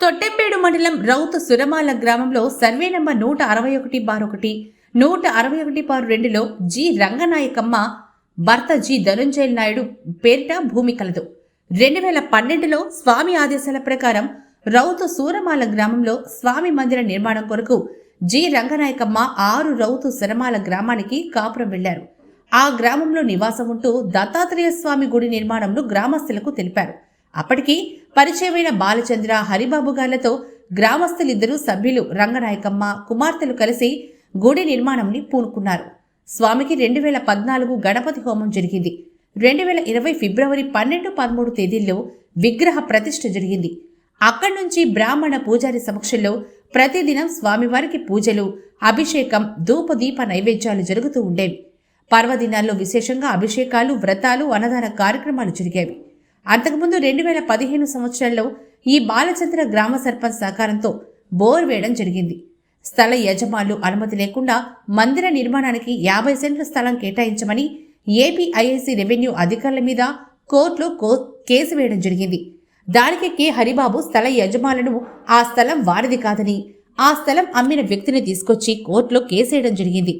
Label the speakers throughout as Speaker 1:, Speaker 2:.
Speaker 1: తొట్టెంపేడు మండలం రౌతు సురమాల గ్రామంలో survey number నూట అరవై ఒకటి బార్ ఒకటి నూట అరవై ఒకటి బార్ రెండులో జి రంగనాయకమ్మ భర్త జి ధనుంజయ నాయుడు పేరిట భూమి కలదు. రెండు వేల పన్నెండులో స్వామి ఆదేశాల ప్రకారం రౌతు సూరమాల గ్రామంలో స్వామి మందిర నిర్మాణం కొరకు జి రంగనాయకమ్మ ఆరు రౌతు సురమాల గ్రామానికి కాపురం వెళ్ళారు ఆ గ్రామంలో నివాసం ఉంటూ దత్తాత్రేయ స్వామి గుడి నిర్మాణంలో గ్రామస్తులకు తెలిపారు. అప్పటికి పరిచయమైన బాలచంద్ర హరిబాబు గార్లతో గ్రామస్తులిద్దరూ సభ్యులు రంగనాయకమ్మ కుమార్తెలు కలిసి గుడి నిర్మాణంని పూనుకున్నారు. స్వామికి రెండు వేల పద్నాలుగు గణపతి హోమం జరిగింది. రెండు వేల ఇరవై ఫిబ్రవరి పన్నెండు పదమూడు తేదీల్లో విగ్రహ ప్రతిష్ఠ జరిగింది. అక్కడి నుంచి బ్రాహ్మణ పూజారి సమక్షంలో ప్రతిదినం స్వామివారికి పూజలు అభిషేకం ధూపదీప నైవేద్యాలు జరుగుతూ ఉండేవి. పర్వదినాల్లో విశేషంగా అభిషేకాలు వ్రతాలు అన్నదాన కార్యక్రమాలు జరిగేవి. అంతకుముందు రెండు వేల పదిహేను సంవత్సరంలో ఈ బాలచంద్ర గ్రామ సర్పంచ్ సహకారంతో బోర్ వేయడం జరిగింది. స్థల యజమానులు అనుమతి లేకుండా మందిర నిర్మాణానికి యాభై సెంట్ల స్థలం కేటాయించమని ఏపీఐఐసి రెవెన్యూ అధికారుల మీద కోర్టులో కో కేసు వేయడం జరిగింది. దానికి కె. హరిబాబు స్థల యజమానులను ఆ స్థలం వారిది కాదని ఆ స్థలం అమ్మిన వ్యక్తిని తీసుకొచ్చి కోర్టులో కేసేయడం జరిగింది.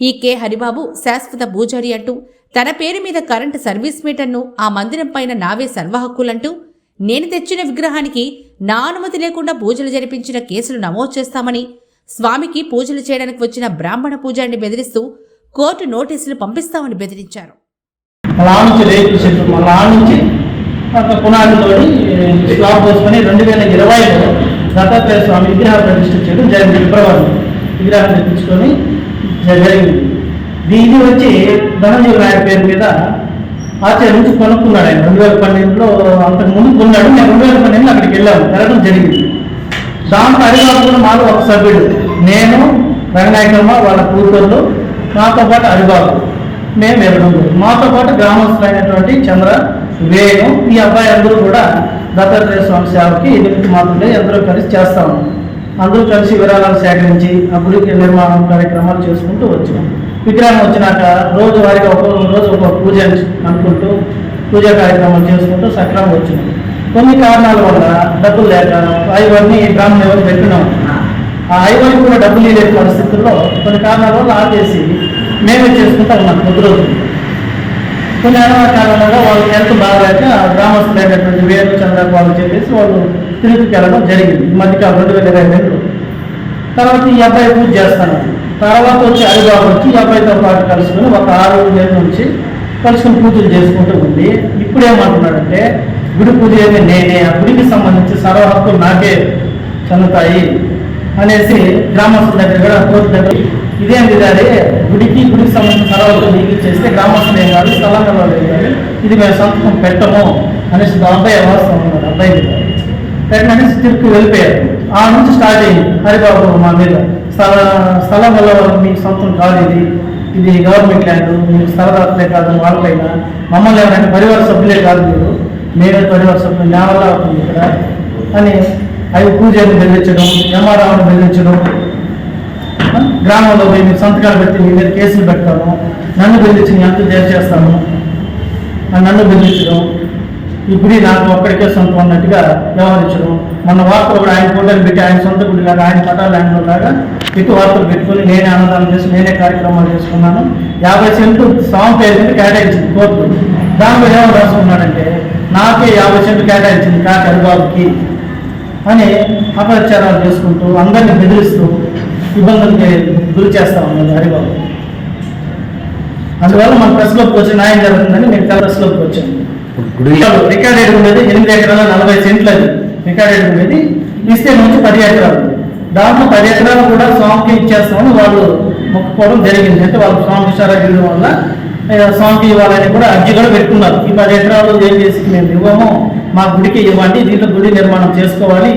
Speaker 1: ఈ కె. హరిబాబు శాశ్వత పూజారి అంటూ తన పేరు మీద కరెంటు సర్వీస్ మీటర్ను ఆ మందిరం పైన నావే సర్వహక్కులంటూ నేను తెచ్చిన విగ్రహానికి నా అనుమతి లేకుండా పూజలు జరిపించిన కేసులు నమోదు చేస్తామని స్వామికి పూజలు చేయడానికి వచ్చిన బ్రాహ్మణ పూజారిని బెదిరిస్తూ కోర్టు నోటీసులు పంపిస్తామని బెదిరించారు.
Speaker 2: రెండు వేల ఇరవైలో దత్తాత్రేయ స్వామి విగ్రహ ప్రతిష్ఠ చేయడం జరిగింది. ఫిబ్రవరి విగ్రహం తెప్పించుకొని జరిగింది. ఇది వచ్చి ధనంజయ నాయుడు పేరు మీద ఆచార్య నుంచి కొనుక్కున్నాడు ఆయన. రెండు వేల పన్నెండులో అంతకు ముందు కొన్నాడు. నేను రెండు వేల పన్నెండులో అక్కడికి వెళ్ళాము. వెళ్ళడం జరిగింది. దాంతో హరిబాబు కూడా మాలో ఒక సభ్యుడు. నేను రంగనాయకమ్మ వాళ్ళ కూతుర్లు మాతో పాటు హరిబాబు. మేము వెళ్ళడం మాతో పాటు గ్రామస్తులైనటువంటి చంద్ర వేణు ఈ అబ్బాయి అందరూ కూడా దత్తాత్రేయ స్వామి సేవకి నిమిత్త మాత్రమే అందరూ కలిసి చేస్తాము. అందరూ కలిసి విరాళాలు సేకరించి అభివృద్ధి నిర్మాణం కార్యక్రమాలు చేసుకుంటూ వచ్చాము. విగ్రహం వచ్చినాక రోజువారీగా ఒక్కొక్క రోజు ఒక్కొక్క పూజ అనుకుంటూ పూజా కార్యక్రమాలు చేసుకుంటూ సక్రమంగా వచ్చినాం. కొన్ని కారణాల వల్ల డబ్బులు లేక ఐవర్ని బ్రాహ్మణ ఎవరు పెట్టినాం ఆ ఐవర్కి కూడా డబ్బులు లేని పరిస్థితుల్లో కొన్ని కారణాల వల్ల ఆపేసి మేమే చేసుకుంటా ఉన్నాం కొద్ది కొన్ని అనవ కారణంగా వాళ్ళు హెల్త్ బాగాలేక గ్రామస్తులైనటువంటి వేరు చంద్రకు వాళ్ళు చెప్పేసి వాళ్ళు తిరుపతికి వెళ్ళడం జరిగింది. ఈ మధ్యకాలం రెండు వేల ఇరవై తర్వాత ఈ అబ్బాయి పూజ చేస్తాను. తర్వాత వచ్చి హరిబాబు వచ్చి అబ్బాయితో పాటు కలుసుకుని ఒక ఆరు ఏళ్ళ నుంచి కలుసుకుని పూజలు చేసుకుంటూ ఉంది ఇప్పుడు ఏమంటున్నాడంటే గుడి పూజ అయితే నేనే ఆ గుడికి సంబంధించి సర్వ హక్కులు నాకే చెందుతాయి అనేసి గ్రామస్తుల దగ్గర కూడా కోర్టు దగ్గర ఇదేం విధాలి గుడికి గుడికి సంబంధించిన సర్వలు నీకు చేస్తే గ్రామస్తులు ఏం కాదు స్థలంలో ఏం ఇది మేము సంతకం పెట్టము అనేసి అబ్బాయి వాస్తవం ఉన్నాడు అబ్బాయి మీద. పెట్టమనేసి తిరిగి వెళ్ళిపోయారు ఆ నుంచి స్టార్ట్ అయింది హరిబాబు మా మీద స్థల స్థలం వల్ల మీకు సొంతం కాదు ఇది ఇది గవర్నమెంట్ ల్యాండ్ మీరు స్థలదాతలే కాదు వాళ్ళపైన మమ్మల్ని ఎవరైనా పరివార సభ్యులే కాదు మీరు. మేమే పరివార సభ్యులు నా వల్ల అవుతుంది ఇక్కడ. అని అవి పూజలు బెదిరించడం యమారావుని బెదిరించడం గ్రామంలో పోయి మీరు సంతకాలు పెట్టి మీ మీద కేసులు పెడతాము. నన్ను బెదిరించి ఎంత చేస్తాము. నన్ను బెదిరించడం. ఈ నాకు ఒక్కడికే సొంతం అన్నట్టుగా వ్యవహరించడం. మొన్న వార్తలు కూడా ఆయన ఫోటోలు పెట్టి ఆయన సొంత గుడి లాగా ఆయన పటాలు ఆయన లాగా ఇటు వార్తలు పెట్టుకొని నేనే అన్నదానం చేసి నేనే కార్యక్రమాలు చేసుకున్నాను. యాభై సెంట్లు స్వామి పేరు కేటాయించింది కోర్టు దానిలో ఏమో రాసుకున్నాడంటే నాకే యాభై సెంట్లు కేటాయించింది కాక హరిబాబుకి అని అపచారాలు చేసుకుంటూ అందరిని బెదిరిస్తూ ఇబ్బందులకి గురి చేస్తా ఉన్నది హరిబాబు. అందువల్ల మన ప్రెస్లోకి వచ్చి న్యాయం జరుగుతుందని నేను ప్రెస్లోకి వచ్చాను. రికార్డెడ్ ఉండేది ఎనిమిది ఎకరాల నలభై సెంట్లు అది రికార్డెడ్ ఉండేది. ఇస్తే నుంచి పది ఎకరాలు. దాంట్లో పది ఎకరాలు కూడా స్వామికి ఇచ్చేస్తామని వాళ్ళు మొక్కుకోవడం జరిగింది. అంటే వాళ్ళు స్వామి విషయాలు వల్ల స్వామికి ఇవ్వాలని కూడా అర్జీ కూడా పెట్టుకున్నారు. ఈ పది ఎకరాలు ఏం చేసి మేము ఇవ్వము మా గుడికి ఇవ్వండి దీంట్లో గుడి నిర్మాణం చేసుకోవాలి.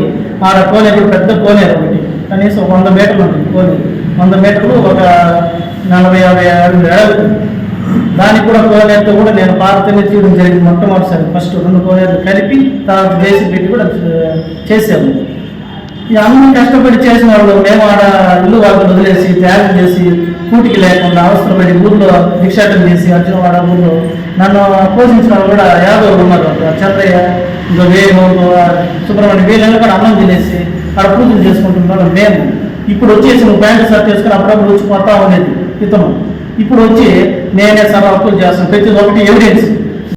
Speaker 2: ఆడ కోనేరు పెద్ద కోనేరు ఒకటి. కనీసం వంద మీటర్లు ఉంటుంది కోనేరు వంద మీటర్లు ఒక నలభై యాభై అడుగులు ఎడలు దానికి కూడా కోనేరుతో కూడా నేను పాతనే తీయడం జరిగింది మొట్టమొదటిసారి ఫస్ట్ రెండు కోనేరులు కలిపి తర్వాత వేసి పెట్టి కూడా చేసాము ఈ అన్ని కష్టపడి చేసిన వాళ్ళు మేము ఆడ ఇల్లు వాళ్ళు వదిలేసి త్యాగం చేసి కూటికి లేకుండా అవసరపడి ఊళ్ళో భిక్షాటం చేసి అర్జునవాడ ఊళ్ళో నన్ను పోషించిన వాళ్ళు కూడా యాదవ్ ఉన్నారు. చంద్రయ్య ఇంకా వేణు సుబ్రహ్మణ్యం వీళ్ళని కూడా అన్నం తినేసి అక్కడ పూజలు చేసుకుంటున్నాను మేము. ఇప్పుడు వచ్చేసి నువ్వు ప్యాంటు షర్ట్ చేసుకుని అప్పుడప్పుడు వచ్చి పోతా ఉండేది ఇతను. ఇప్పుడు వచ్చి నేనే సార్ అప్పులు చేస్తాను. ప్రతి ఒక్కటి ఎవిడెన్స్